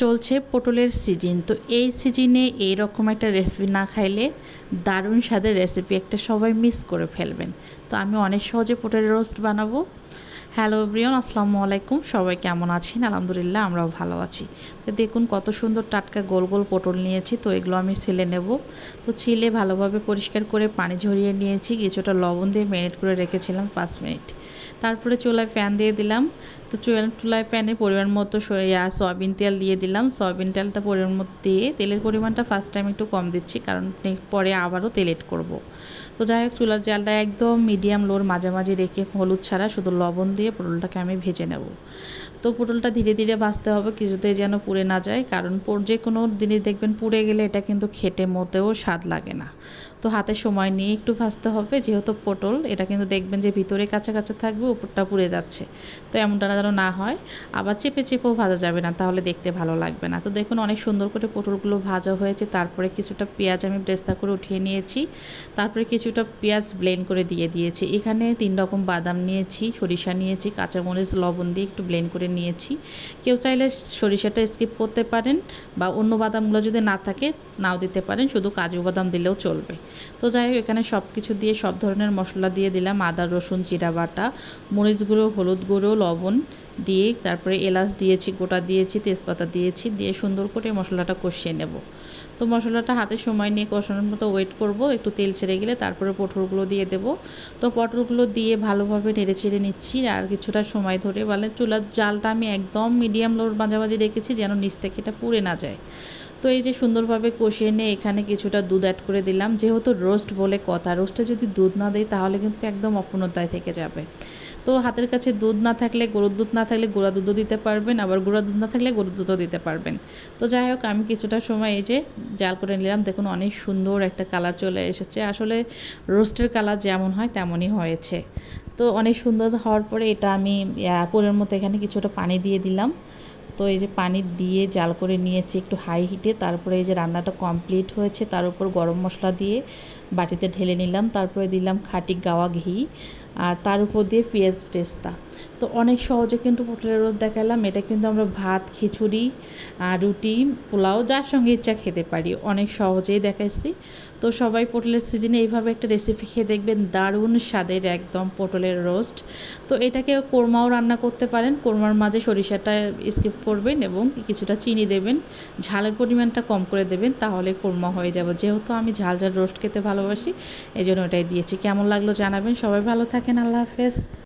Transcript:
চলছে পটলের সিজন তো এই সিজনে এইরকম একটা রেসিপি না খাইলে দারুণ স্বাদের রেসিপি একটা সবাই মিস করে ফেলবেন। তো আমি অনেক সহজে পটলের রোস্ট বানাবো। হ্যালো ব্রিয়ন আসসালামু আলাইকুম। সবাই কেমন আছেন? আলহামদুলিল্লাহ, আমরাও ভালো আছি। তো দেখুন কত সুন্দর টাটকা গোল গোল পটল নিয়েছি। তো এগুলো আমি ছিলে নেব। তো ছিলে ভালোভাবে পরিষ্কার করে পানি ঝরিয়ে নিয়েছি। কিছুটা লবণ দিয়ে ম্যারিনেট করে রেখেছিলাম পাঁচ মিনিট। তারপরে চুলায় ফ্যান দিয়ে দিলাম। তো চুলায় প্যানে পরিমাণ মতো সরিয়া সয়াবিন তেল দিয়ে দিলাম। সয়াবিন তেলটা পরিমাণ মতো দিয়ে তেলের পরিমাণটা ফার্স্ট টাইম একটু কম দিচ্ছি, কারণ পরে আবারও তেল এড করব। তো যাই হোক, চুলার জালটা একদম মিডিয়াম লোর মাঝামাঝি রেখে হলুদ ছাড়া শুধু লবণ দিয়ে পটলটাকে আমি ভেজে নেব। তো পটলটা ধীরে ধীরে ভাজতে হবে, কিছুতেই যেন পুড়ে না যায়, কারণ যে কোনো জিনিস দেখবেন পুড়ে গেলে এটা কিন্তু খেটে মতেও স্বাদ লাগে না। তো হাতে সময় নিয়ে একটু ভাজতে হবে, যেহেতু পটল, এটা কিন্তু দেখবেন যে ভিতরে কাঁচা কাঁচা থাকবে, উপরটা পুড়ে যাচ্ছে। তো এমনটা যেন না হয়, আবার চেপে চেপেও ভাজা যাবে না, তাহলে দেখতে ভালো লাগবে না। তো দেখুন, অনেক সুন্দর করে পটলগুলো ভাজা হয়েছে। তারপরে কিছুটা পেঁয়াজ আমি ব্রেস্তা করে উঠিয়ে নিয়েছি। তারপরে কিছুটা পেঁয়াজ ব্লেন্ড করে দিয়ে দিয়েছি। এখানে তিন রকম বাদাম নিয়েছি, সরিষা নিয়েছি, কাঁচামরিচ, লবণ দিয়ে একটু ব্লেন্ড করে নিয়েছি। কেউ চাইলে সরিষাটা স্কিপ করতে পারেন, বা অন্য বাদামগুলো যদি না থাকে, নাও দিতে পারেন। শুধু কাজু বাদাম দিলেও চলবে। তো যাই হোক, এখানে সব কিছু দিয়ে সব ধরনের মশলা দিয়ে দিলাম। আদা, রসুন, জিরা বাটা মরিচ গুঁড়ো হলুদ গুঁড়ো, লবণ। দিয়ে তারপরে এলাচ দিয়েছি, গোটা দিয়েছি, তেজপাতা দিয়েছি, দিয়ে সুন্দর করে মশলাটা কষিয়ে নেব। তো মশলাটা হাতে সময় নিয়ে কষানোর মতো ওয়েট করব, একটু তেল ছেড়ে গেলে তারপরে পটলগুলো দিয়ে দেব। তো পটলগুলো দিয়ে ভালোভাবে নেড়ে ছেড়ে নিচ্ছি, আর কিছুটা সময় ধরে বলে চুলার জালটা আমি একদম মিডিয়াম লোর মাঝামাঝি রেখেছি যেন নিচ থেকে এটা পুড়ে না যায়। তো এই যে সুন্দরভাবে কষিয়ে নিয়ে এখানে কিছুটা দুধ অ্যাড করে দিলাম। যেহেতু রোস্ট বলে কথা রোস্টে যদি দুধ না দেয় তাহলে কিন্তু একদম অপূর্ণতায় থেকে যাবে। তো হাতের কাছে দুধ না থাকলে গরুর দুধ না থাকলে গুঁড়া দুধও দিতে পারবেন, আবার গুঁড়া দুধ না থাকলে গরুর দুধও দিতে পারবেন। তো যাই হোক, আমি কিছুটা সময় এই যে জাল করে নিলাম। দেখুন, অনেক সুন্দর একটা কালার চলে এসেছে। আসলে রোস্টের কালার যেমন হয় তেমনই হয়েছে। তো অনেক সুন্দর হওয়ার পরে এটা আমি পোলের মতো এখানে কিছুটা পানি দিয়ে দিলাম। তো এই যে পানি দিয়ে জাল করে নিয়েছি একটু হাই হিটে। তারপরে এই যে রান্নাটা কমপ্লিট হয়েছে, তার উপর গরম মশলা দিয়ে বাটিতে ঢেলে নিলাম। তারপরে দিলাম খাঁটি গাওয়া ঘি। আর তার উপর দিয়ে পেঁয়াজ পেস্তা। তো অনেক সহজে কিন্তু পটলের রোদ দেখালাম। এটা কিন্তু আমরা ভাত, খিচুড়ি রুটি, পোলাও, যার সঙ্গে ইচ্ছা খেতে পারি। অনেক সহজেই দেখাইছি। তো সবাই পটলের সিজনে এইভাবে একটা রেসিপি খেয়ে দেখবেন, দারুণ স্বাদের একদম পটলের রোস্ট তো এটাকে কোরমাও রান্না করতে পারেন। কোরমার মাঝে সরিষাটা স্কিপ করবেন এবং কিছুটা চিনি দেবেন। ঝালের পরিমাণটা কম করে দেবেন, তাহলে কোরমা হয়ে যাবে। যেহেতু আমি ঝাল ঝাল রোস্ট খেতে ভালোবাসি এই জন্য ওটাই দিয়েছি। কেমন লাগল জানাবেন? সবাই ভালো থাকেন আল্লাহ হাফেজ।